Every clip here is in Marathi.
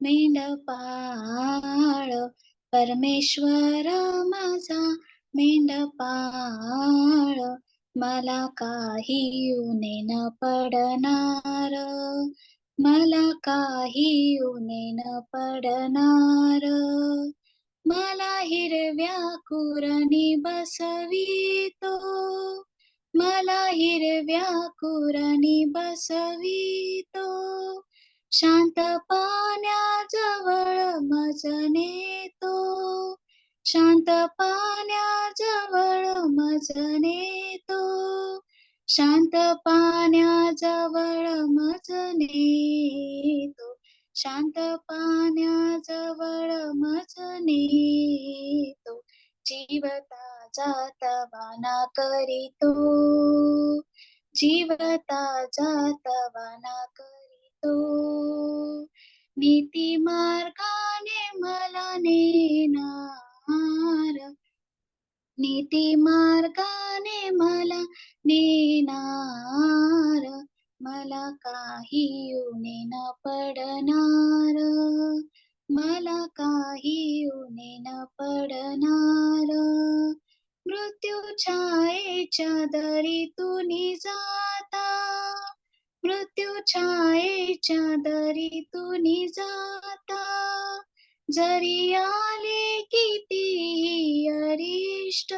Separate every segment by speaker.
Speaker 1: मेंढपाळ परमेश्वर माझा मेंढपाळ मला काही उणे न पडणार मला काही उणे न पडणार मला हिरव्या कुरणी बसवितो मला हिरव्या कुरणी बसवितो शांत पाण्याजवळ मज नेतो शांत पाण्याजवळ मज नेतो शांत पाण्याजवळ मज नेतो शांत पाण्याजवळ मज नेतो जीवता जात वाना करीतो. जीवता जात वाना नीती मार्गाने मला नेणार. नीती मार्गाने मला नेणार. मला काही उणे न पडणार. मला काही उणे न पडणार. मृत्यू छायेच्या दरीतून जाता. मृत्यू छायेच्या दरीतून जाता. जरी आले किती अरिष्ट.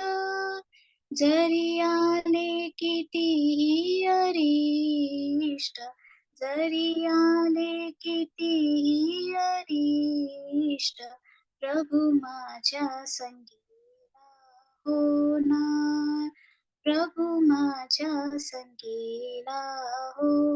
Speaker 1: जरी आले किती अरिष्ट. जरी आले किती अरिष्ट. प्रभू माझ्या संगीला होणार. प्रभू माझ्या संगीला होणार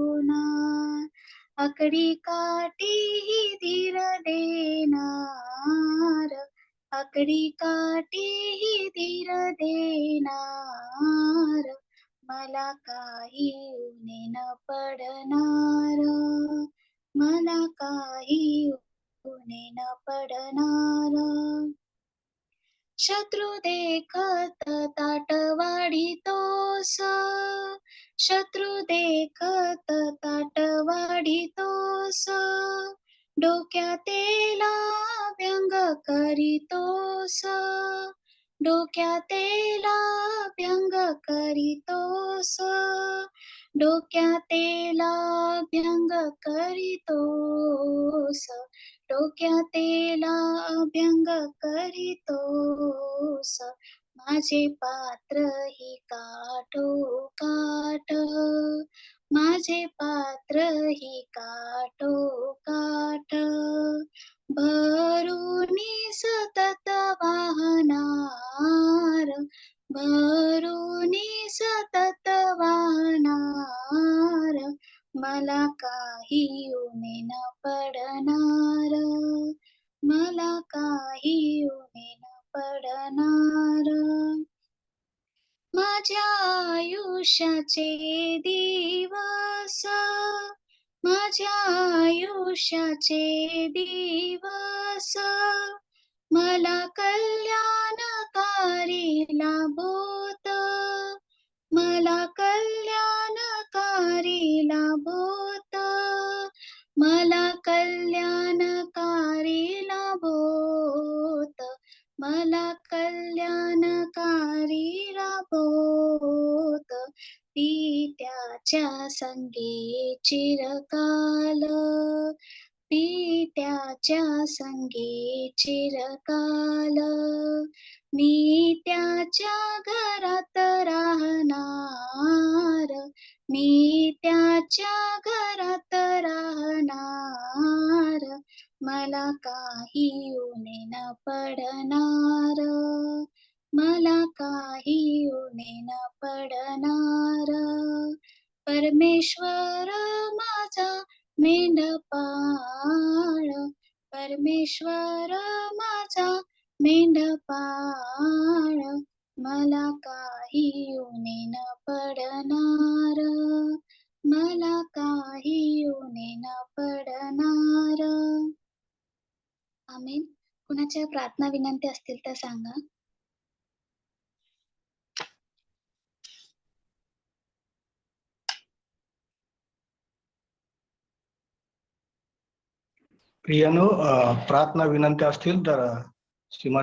Speaker 1: आकडी काठी धीर देणार. आकडी काठी धीर देणार. मला काही उणे न पडणार. मला काही उणे न पडणार. शत्रू देखत ताट वाढितो वाढितोस शत्रू देखत ताट वाढितोस डोक्यातेला व्यंग करीतोस. डोक्यातेला व्यंग करीतोस. डोक्यातेला व्यंग करीतोस. डोक्यातेला व्यंग करीतोस. माझे पात्र ही काठो काठ माझे पात्र ही काठो काठ भरुनी सतत वाहनार भरुनी सतत वाहनार मला काही उणे न पडणार. मला काही उणे न पडणार. माझ्या आयुष्याचे दिवस माझ्या आयुष्याचे दिवस. मला कल्याणकारी लाभोत मला कल्याणकारी लाभोत मला कल्याणकारी लाभोत मला कल्याणकारी लाभोत. पित्याच्या संगे चिरकाल. पित्याच्या संगे चिरकाल. मी त्याच्या घरात राहणार. मी त्याच्या घरात राहणार. मला काही उणे न पडणार. मला काही उणे न पडणार. परमेश्वर माझा मेंढपाळ परमेश्वर माझा मेंढपाळ मला काही उणे न पडणार. मला काही उणे न पडणार. आमेन. कुणाच्या प्रार्थना विनंती असतील तर सांगा.
Speaker 2: प्रियानो प्रार्थना विनंती असतील तर सीमा